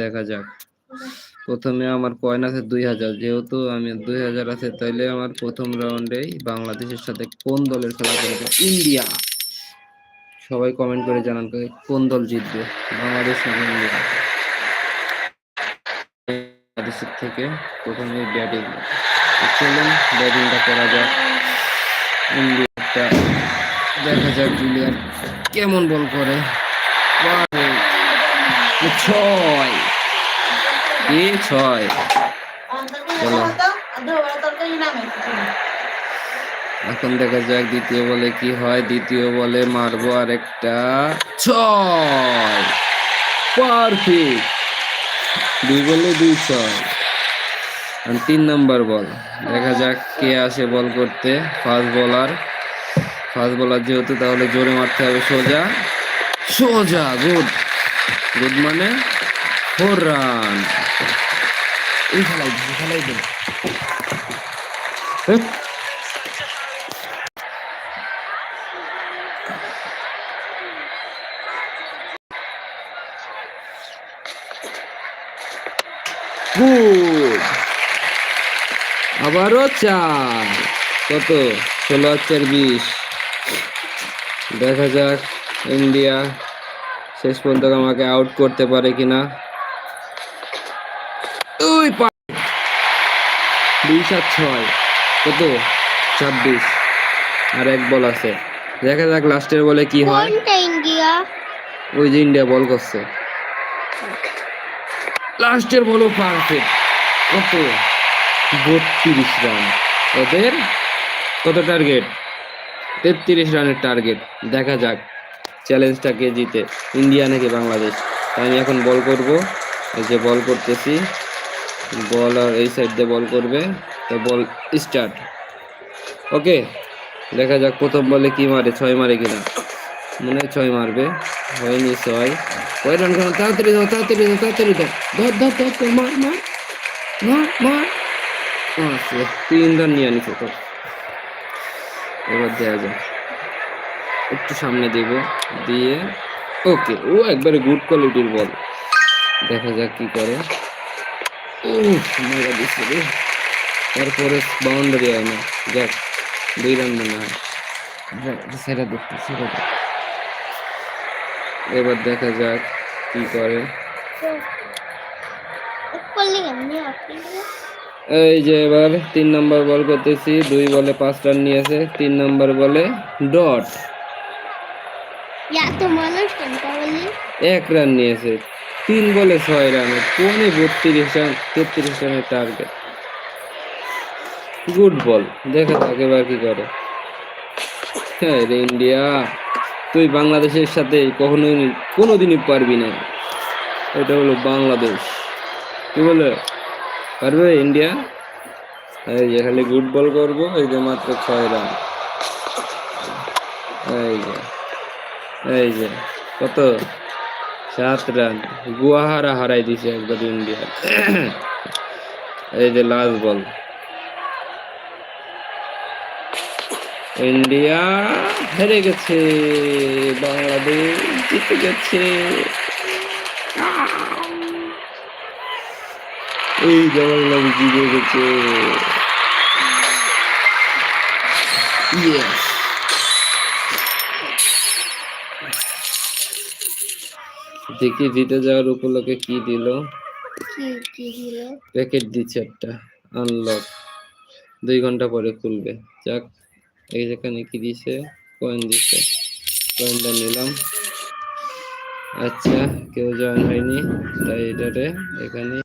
দেখা যাক। প্রথমে আমার কয়েন আছে দুই হাজার। যেহেতু আমি দুই হাজার আছে, তাইলে আমার প্রথম রাউন্ডেই বাংলাদেশের সাথে কোন দলের খেলা করবে? ইন্ডিয়া। সবাই কমেন্ট করে জানান কোন দল জিতবে? বাংলাদেশ নাকি ইন্ডিয়া? বাংলাদেশের থেকে প্রথমে ব্যাটিং চলুন ব্যাটিংটা করা যাক। ইন্ডিয়াটা দেখা যাক প্লেয়ার কেমন বল করে? ছয়। কি ছয়। এখন দেখা যাক দ্বিতীয় বলে কি হয়। দ্বিতীয় বলে মারবো আর একটা ছয়। পারফেক্ট। দুই বলে দুই ছয়। তিন নম্বর বল। দেখা যাক কে আসে বল করতে। Fast bowler. ফাস্ট বলার যেহেতু তাহলে জোরে মারতে হবে সোজা। সোজা গুড। গুড মানে ফোর রান এই খেলাই দিন খেলাই দিন গুড আবারও চার। কত? ষোলো আর চার বিশ দেখা যাক ইন্ডিয়া শেষ পর্যন্ত আমাকে আউট করতে পারে কিনা? ওই দুই সাত ছয়। কত? ছাব্বিশ। আর এক বল আছে। দেখা যাক লাস্টের বলে কি হয়। ইন্ডিয়া? ওই যে ইন্ডিয়া বল করছে। লাস্টের বলও পারফেক্ট কত? বত্রিশ রান ওদের কত টার্গেট তেত্রিশ রানের টার্গেট দেখা যাক। চ্যালেঞ্জটা কে জিতে ইন্ডিয়া নাকি বাংলাদেশ? তাই আমি এখন বল করব। এই যে বল করতেছি। বল আর এই সাইড দিয়ে বল করবে। তো বল স্টার্ট ওকে দেখা যাক প্রথম বলে কি মারে ছয় মারে কিনা। মনে হয় ছয় মারবে। হয়নি ছয়। কয় রান কেন তাড়াতাড়ি দাও তাড়াতাড়ি দাও তাড়াতাড়ি দাও। ধর ধর ধর ধর, মার মার। মার মার। তিন রান নিয়ে আনিছে তো। এবার দেওয়া যাক। একটু সামনে দেব দিয়ে ওকে ও একবারে গুড কোয়ালিটির বল দেখা যাক কি করে। উফ, মেরা দিচ্ছে রে বাউন্ডারি হয় না যাক দুই রান মনে হয়। সেটা দেখতে সেটা এবার দেখা যাক কি করে। এই যে এবার তিন নম্বর বল করতেছি। দুই বলে পাঁচ রান নিয়েছে। তিন নম্বর বলে ডট এক রান নিয়েছে। তিন বলে ছয় রানে কোনে বত্রিশ রান, তেত্রিশ রানের টার্গেট গুড বল দেখা যাক এবার কি করে। হ্যাঁ রে ইন্ডিয়া, তুই বাংলাদেশের সাথে কখনোই কোনোদিনই পারবি না। এটা হলো বাংলাদেশ। কি বলে? পারবে ইন্ডিয়া? এই যে খালি গুড বল করব, এই যে মাত্র ছয় রান। এই যে। এই যে, কত? সাত রান। গুয়াহারা হারাই দিছে একবার ইন্ডিয়া। এই যে লাস্ট বল ইন্ডিয়া হেরে গেছে, বাংলাদেশ জিতে গেছে। এই যে জিতে গেছে। Yes. দেখি দিতে যাওয়ার উপলক্ষে কি দিল? কি কি দিল? প্যাকেট দিচ্ছে একটা আনলক দুই ঘণ্টা পরে খুলবে। যাক এই যেখানে কি দিছে? কয়েন দিছে। কয়েনটা নিলাম। আচ্ছা কেউ জয়েন হয়নি তাই এটাতে এখানে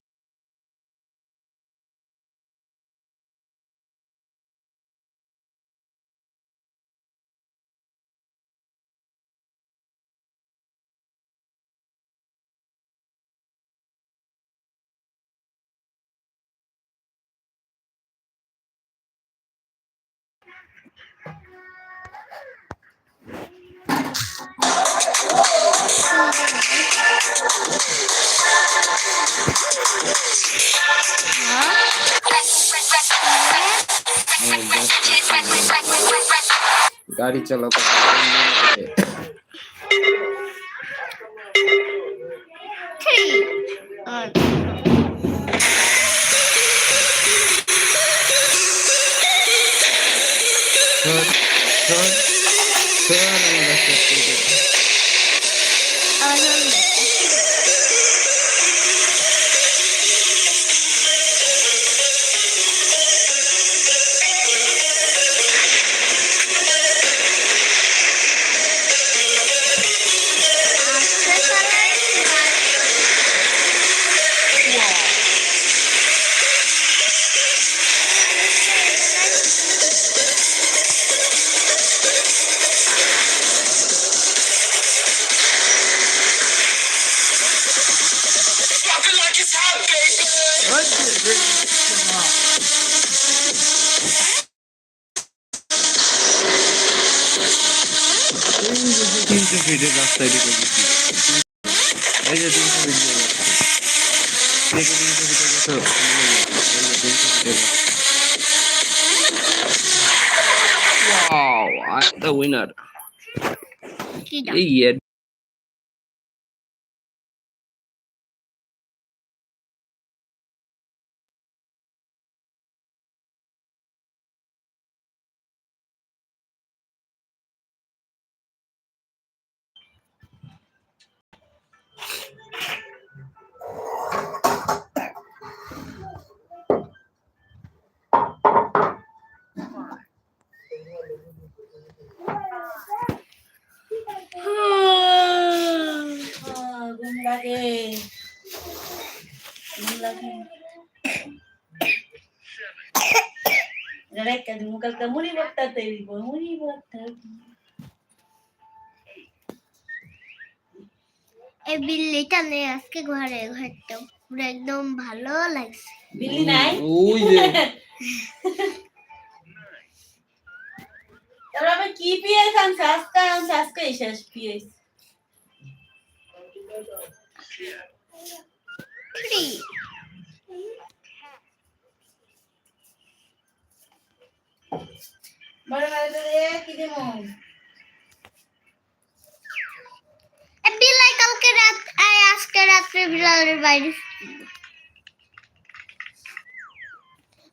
গাড়ি চালাবো থ্রি আর ধর ধর ধর আমার কাছে একটা করে দে। আর এই যে যে তিনশো ফিটের রাস্তায় ঢুকে গেছি এই যে তিনশো ফিট দিয়ে যাচ্ছে দেখে তিনশো ফিটে গেছো তিনশো ফিটে Wow, I'm the winner. কি Mereka di muka kamu nih waktu tadi, kamu এই বিল্লিটা নেই আজকে ঘরে ঘরটা পুরো একদম ভালো লাগছে Billy নাই ওই যে তারপর আবার কি পিএস আনছে আজকে আনছে আজকে শেষ পিএস থ্রি বড় বাড়িতে দিয়ে কি দেবো এ বিলাই কালকে রাত এই আজকে রাত্রে বিলালের বাইরে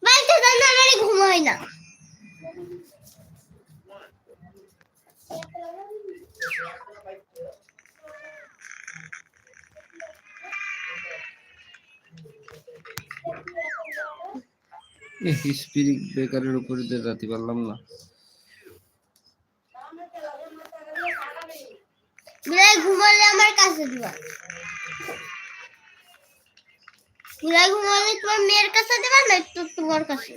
বাড়িতে জানা আমার ঘুম হয় না স্পিরিট বেকারের উপরে দিয়ে রাতে পারলাম না। বিলাই ঘুমালে আমার কাছে দিবা। বিলাই ঘুমালে তোমার মেয়ের কাছে দিবা না একটু তোমার কাছে?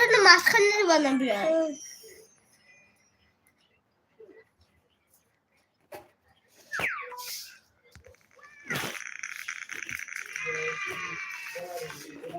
জন্য মাঝখানে দিবা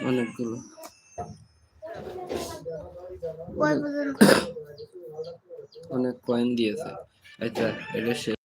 অনেকগুলো। অনেক কয়েন দিয়েছে। আচ্ছা এটা শেষ